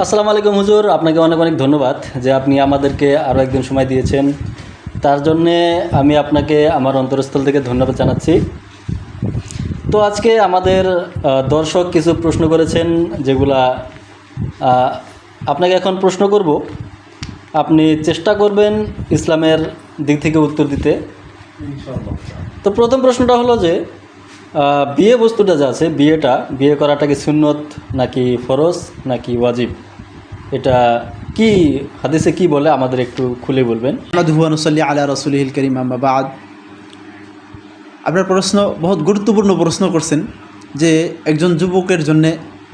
আসসালামু আলাইকুম হুজুর আপনাকে অনেক অনেক ধন্যবাদ যে আপনি আমাদেরকে আরও একদিন সময় দিয়েছেন। তার জন্যে আমি আপনাকে আমার অন্তরস্থল থেকে ধন্যবাদ জানাচ্ছি। তো আজকে আমাদের দর্শক কিছু প্রশ্ন করেছেন যেগুলা আপনাকে এখন প্রশ্ন করব। আপনি চেষ্টা করবেন ইসলামের দিক থেকে উত্তর দিতে। তো প্রথম প্রশ্নটা হলো যে বিয়ে বস্তুটা যা আছে, বিয়েটা, বিয়ে করাটা কি সুন্নত নাকি ফরজ নাকি ওয়াজিব? এটা কি, হাদিসে কি বলে আমাদের একটু খুলে বলবেন। আহমদুয়ানুসল্লি আলা রসুলহিল করিম আহমাবাদ আপনার প্রশ্ন, বহুত গুরুত্বপূর্ণ প্রশ্ন করছেন যে একজন যুবকের জন্য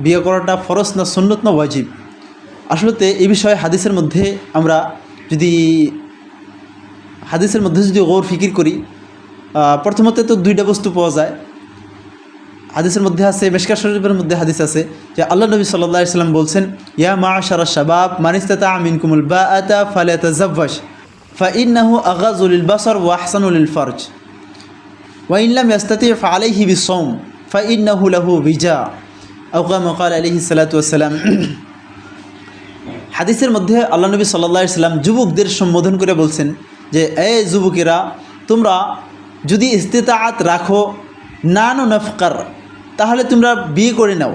বিয়ে করাটা ফরজ না সুন্নত না ওয়াজিব? আসলে এই বিষয়ে হাদিসের মধ্যে আমরা যদি, হাদিসের মধ্যে যদি গৌর ফিকির করি প্রথমত তো দুইটা বস্তু পাওয়া যায়। হাদিসের মধ্যে আছে মেশকা শরীফের মধ্যে হাদিস আছে যে আল্লাহ নবী সাল্লাহ ইসলাম বলছেন, ইয়া মা শারা শাবাব মানিস্তাতা আমিন কুমুল বা আতা ফালিয়াতা জাব্বাস ফাইন্নাহু আগাজুলিল বাসর আহসানুলিল ফরজ ওয়াইনলাম ইয়াস্তাতি ফালাইহি বিসৌম ফাইন্নাহু লাহু বিজা। আউকা মকাল আলহি সালাতু ওয়াসালাম হাদিসের মধ্যে আল্লাহ নবী সাল্লাহ ইসলাম যুবকদের সম্বোধন করে বলছেন যে, এ যুবকেরা, তোমরা যদি ইস্তেতাআত রাখো, নান নফকার তাহলে তোমরা বিয়ে করে নাও।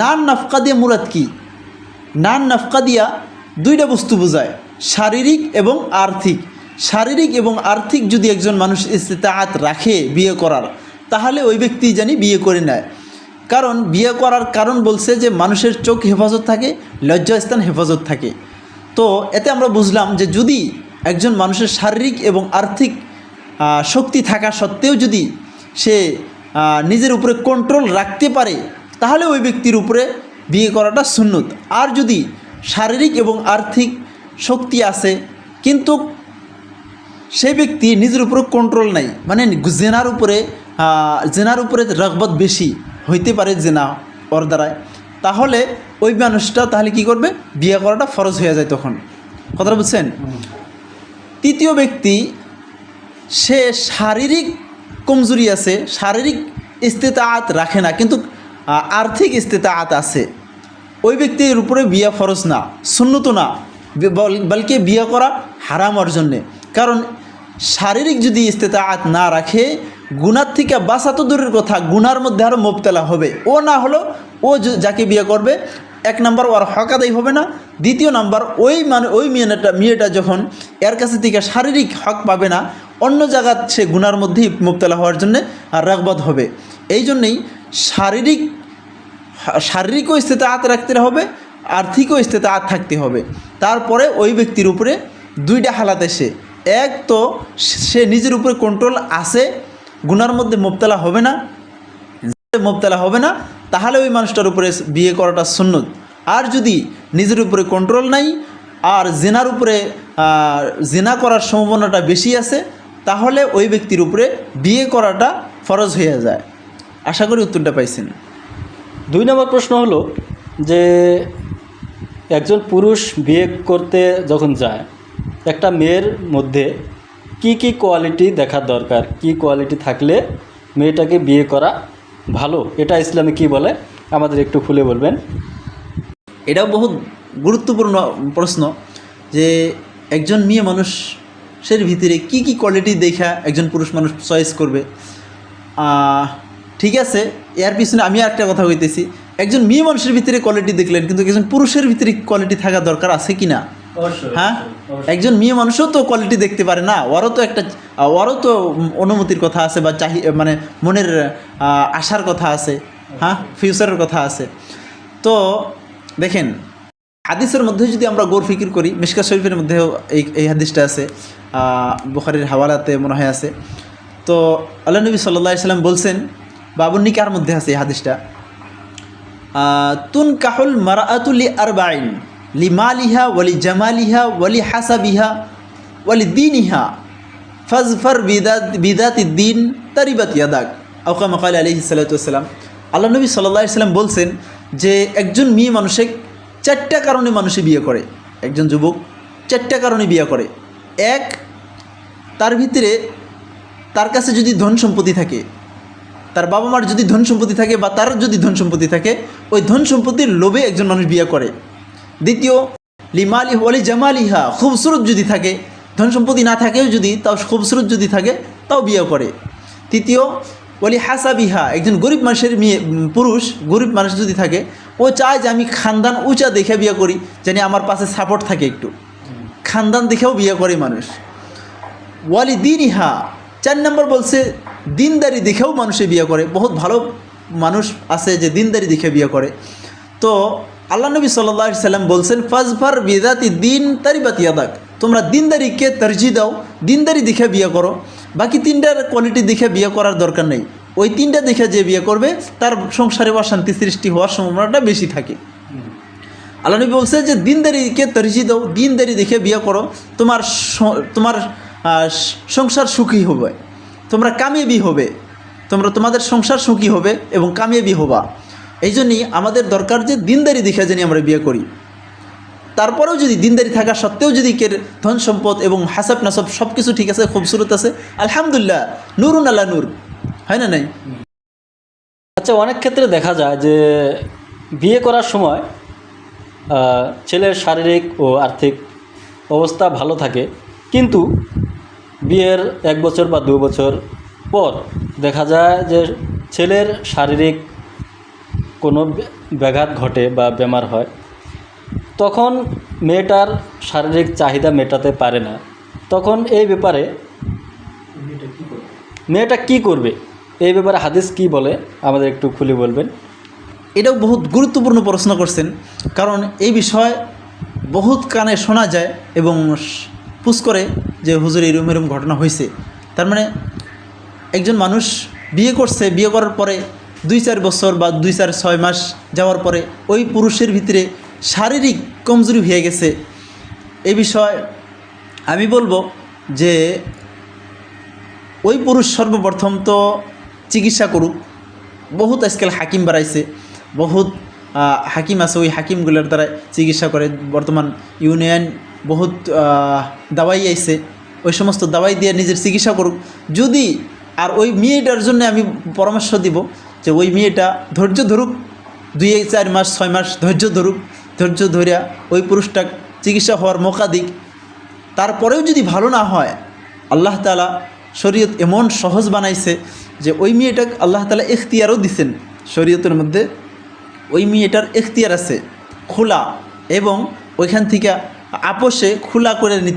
নান নফকা দিয়ে মুরাদ কি? নান নফকা দিয়া দুইটা বস্তু বোঝায়, শারীরিক এবং আর্থিক। শারীরিক এবং আর্থিক যদি একজন মানুষ ইস্তেতাআত রাখে বিয়ে করার, তাহলে ওই ব্যক্তি জানি বিয়ে করে নেয়। কারণ বিয়ে করার কারণ বলছে যে মানুষের চোখ হেফাজত থাকে, লজ্জাস্থান হেফাজত থাকে। তো এতে আমরা বুঝলাম যে যদি একজন মানুষের শারীরিক এবং আর্থিক শক্তি থাকা সত্ত্বেও যদি সে নিজের উপরে কন্ট্রোল রাখতে পারে তাহলে ওই ব্যক্তির উপরে বিয়ে করাটা সুন্নত। আর যদি শারীরিক এবং আর্থিক শক্তি আছে কিন্তু সেই ব্যক্তি নিজের উপরে কন্ট্রোল নাই মানে জেনার উপরে জেনার উপরে রগবত বেশি হইতে পারে জেনা ওর দ্বারায় তাহলে ওই মানুষটা তাহলে কি করবে? বিয়ে করাটা ফরজ হয়ে যায় তখন। কথাটা বুঝছেন? তৃতীয় ব্যক্তি সে শারীরিক কমজোরি আছে, শারীরিক ইস্তেতাআত রাখে না, কিন্তু আর্থিক ইস্তেতাআত আছে। ওই ব্যক্তির উপরে বিয়া ফরজ না, সুন্নত না বলকে বিয়ে করা হারাম ওর জন্যে কারণ, শারীরিক যদি ইস্তেতাআত না রাখে, গুনার থেকে বাঁচা তো দূরের কথা, গুনার মধ্যে আরও মোবতলা হবে। ও না হলো, ও যাকে বিয়ে করবে, এক নম্বর ওর হক আদায় হবে না, দ্বিতীয় নাম্বার ওই মানে ওই মেয়েটা মেয়েটা যখন এর কাছে থেকে শারীরিক হক পাবে না অন্য জায়গা সে গুনার মধ্যেই মুবতলা হওয়ার জন্য আর রাগবত হবে। এই জন্যেই শারীরিক, শারীরিকও ইস্তেতাআত রাখতে হবে, আর্থিকও ইস্তেতাআত থাকতে হবে। তারপরে ওই ব্যক্তির উপরে দুইটা হালাত এসে। এক তো সে নিজের উপরে কন্ট্রোল আছে, গুনার মধ্যে মোবতলা হবে না, মোবতলা হবে না, তাহলে ওই মানুষটার উপরে বিয়ে করাটা সুন্নত। আর যদি নিজের উপরে কন্ট্রোল নাই, আর জেনার উপরে জেনা করার সম্ভাবনাটা বেশি আছে তাহলে ওই ব্যক্তির উপরে বিয়ে করাটা ফরজ হয়ে যায়। আশা করি উত্তরটা পাইছেন। দুই নম্বর প্রশ্ন হলো যে একজন পুরুষ বিয়ে করতে যখন যায় একটা মেয়ের মধ্যে কি কি কোয়ালিটি দেখার দরকার? কি কোয়ালিটি থাকলে মেয়েটাকে বিয়ে করা ভালো? এটা ইসলামে কি বলে? আমাদের একটু খুলে বলবেন। এটাও বহুত গুরুত্বপূর্ণ প্রশ্ন যে একজন মেয়ে মানুষের ভিতরে কি কি কোয়ালিটি দেখা একজন পুরুষ মানুষ চয়েস করবে? ঠিক আছে এর পিছনে আমি একটা কথা কইতেছি। একজন মেয়ে মানুষের ভিতরে কোয়ালিটি দেখলেন কিন্তু একজন পুরুষের ভিতরে কোয়ালিটি থাকা দরকার আছে কি না হ্যাঁ? একজন মেয়ে মানুষও তো কোয়ালিটি দেখতে পারে না। ওরও তো একটা ওরও তো অনুমতির কথা আছে বা চাহি মানে মনের আশার কথা আছে হ্যাঁ? ফিউচারের কথা আছে। তো দেখেন হাদিসের মধ্যে যদি আমরা গোর ফিকির করি মিশকা শরীফের মধ্যেও এই এই হাদিসটা আছে বুখারির হাওয়ালাতে মনে হয় আছে। তো আল্লাহ নবী সাল্লাহ সাল্লাম বলছেন বাবুন্নি কার মধ্যে আছে এই হাদিসটা তুন কাহুল মারাতুলি আরবাইন, লি মালিহা ওয়ালি জামালিহা ওয়ালি হাসাবিহা ওয়ালি দিনিহা, ফাজফার বিদাত, বিদাতি দিন তারিবাত ইয়াদাক। আউকা মকাল আলি সাল্লাতাম আল্লাহ নবী সাল্লাহ সাল্লাম বলছেন যে, একজন মেয়ে মানুষে চারটা কারণে মানুষে বিয়ে করে। একজন যুবক চারটা কারণে বিয়ে করে। এক, তার ভিতরে তার কাছে যদি ধন সম্পত্তি থাকে, তার বাবা মার যদি ধন সম্পত্তি থাকে বা তার যদি ধন সম্পত্তি থাকে, ওই ধন সম্পত্তির লোভে একজন মানুষ বিয়ে করে। দ্বিতীয়, লিমালি ওলি জামালিহা, খুবসুরত যদি থাকে, ধন সম্পত্তি না থাকেও যদি, তাও খুবসুরত যদি থাকে, তাও বিয়ে করে। তৃতীয় ওলি হাসাবিহা, একজন গরিব মানুষের মেয়ে পুরুষ, গরিব মানুষ যদি থাকে ও চায় যে আমি খানদান উঁচা দেখে বিয়ে করি জানি আমার পাশে সাপোর্ট থাকে একটু। খানদান দেখেও বিয়ে করে মানুষ। ওয়ালি দিন ইহা চার নম্বর বলছে, দিনদারি দেখেও মানুষে বিয়ে করে। বহুত ভালো মানুষ আছে যে দিনদারি দেখে বিয়ে করে। তো আল্লাহ নবী সাল্লাহ সাল্লাম বলছেন, ফাজফার বিদাতি দিন তারিবাতি আদাক। তোমরা দিনদারিকে তরজি দাও, দিনদারি দেখে বিয়ে করো। বাকি তিনটার কোয়ালিটি দেখে বিয়ে করার দরকার নেই। ওই তিনটা দেখে যে বিয়ে করবে, তার সংসারে অশান্তি সৃষ্টি হওয়ার সম্ভাবনাটা বেশি থাকে। আল্লাহ নবী বলছে যে দিনদারিকে তরজি দাও দিনদারি দেখে বিয়ে করো, তোমার তোমার সংসার সুখী হবে, তোমরা কামিয়াবি হবে, তোমরা তোমাদের সংসার সুখী হবে এবং কামিয়াবি হবা। এই জন্যই আমাদের দরকার যে দিনদারি দেখে জানি আমরা বিয়ে করি। তারপরেও যদি দিনদারি থাকা সত্ত্বেও যদি কে ধন সম্পদ এবং হাসাব নাসব সব কিছু ঠিক আছে, খুবসুরত আছে, আলহামদুলিল্লাহ, নুরুন আল্লাহ নূর। হয় না নাই? আচ্ছা অনেক ক্ষেত্রে দেখা যায় যে বিয়ে করার সময় ছেলের শারীরিক ও আর্থিক অবস্থা ভালো থাকে। কিন্তু বিয়ের এক বছর বা দু বছর পর দেখা যায় যে ছেলের শারীরিক কোনো ব্যাঘাত ঘটে বা বেমার হয়। তখন মেয়েটার শারীরিক চাহিদা মেটাতে পারে না। তখন এই ব্যাপারে মেয়েটা কি করবে? এই ব্যাপারে হাদিস কি বলে? আমাদের একটু খুলে বলবেন। এটাও বহুত গুরুত্বপূর্ণ প্রশ্ন করছেন, কারণ এই বিষয় বহুত কানে শোনা যায় এবং পুষ করে যে হুজুর এরম এরম ঘটনা হয়েছে তার মানে একজন মানুষ বিয়ে করছে, বিয়ে করার পরে দুই চার বছর বা দুই চার ছয় মাস যাওয়ার পরে ওই পুরুষের ভিতরে শারীরিক কমজোরি হয়ে গেছে। এই বিষয় আমি বলব যে ওই পুরুষ সর্বপ্রথম তো চিকিৎসা করুক বহুত আজকাল হাকিম বাড়াইছে বহুত হাকিম আছে, ওই হাকিমগুলোর দ্বারা চিকিৎসা করে বর্তমান ইউনিয়ন বহুত দাওয়াই আইছে। ওই সমস্ত দাওয়াই দিয়ে নিজের চিকিৎসা করুক যদি আর ওই মেয়েটার জন্য আমি পরামর্শ দিব যে ওই মেয়েটা ধৈর্য ধরুক দুই চার মাস, ছয় মাস ধৈর্য ধরুক ধৈর্য ধরিয়া ওই পুরুষটা চিকিৎসা হওয়ার মৌকা দিক। তারপরেও যদি ভালো না হয়, আল্লাহ তালা শরীয়ত এমন সহজ বানাইছে যে ওই মেয়েটা আল্লাহ তালা এখতিয়ারও দিছেন। শরীয়তের মধ্যে ওই মেয়েটার এখতিয়ার আছে, খোলা এবং ওইখান থেকে আপোষে খোলা করে নিতে